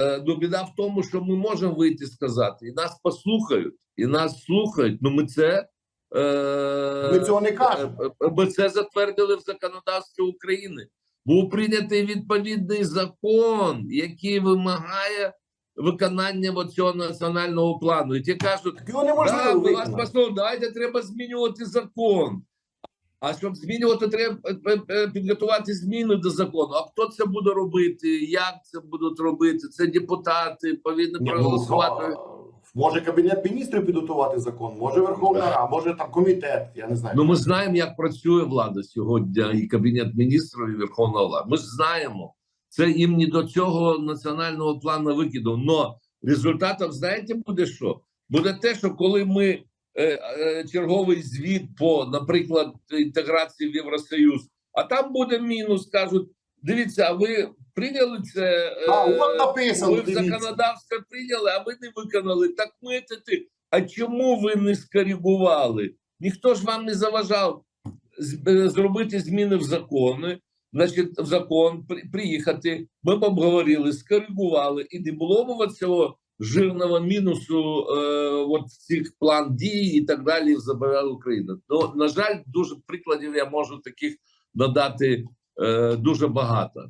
Е, Ну, біда в тому, що ми можемо вийти і сказати, і нас послухають, і нас слухають. Ну, ми це. Е, Ми цього не кажемо. е, е, Ми це затвердили в законодавстві України. Був прийнятий відповідний закон, який вимагає виконання цього національного плану. І ті кажуть, його Да, неможливо вас послухали, давайте треба змінювати закон. А щоб змінювати, треба е, підготувати зміни до закону. А хто це буде робити? Як це будуть робити? Це депутати повинні Ні, ну, проголосувати. може кабінет міністрів підготувати закон, може Верховна Рада, може там комітет. Я не знаю. Ну, ми знаємо, як працює влада сьогодні, і кабінет міністрів, і Верховна Влада. Ми ж знаємо. Це їм не до цього національного плану викиду. Но результатом, знаєте, буде що? Буде те, що коли ми черговий звіт по, наприклад, інтеграції в Євросоюз, а там буде мінус, кажуть: дивіться, а ви прийняли це? е, А, от написано, ви в дивіться. законодавстві прийняли, а ви не виконали. Так ми це ти. А чому ви не скоригували? Ніхто ж вам не заважав е, зробити зміни в закони, значить, в закон приїхати. Ми б обговорили, скоригували, і не було б цього жирного мінусу е, от цих план дій і так далі забирала Україна. Ну, на жаль, дуже прикладів я можу таких надати е, дуже багато.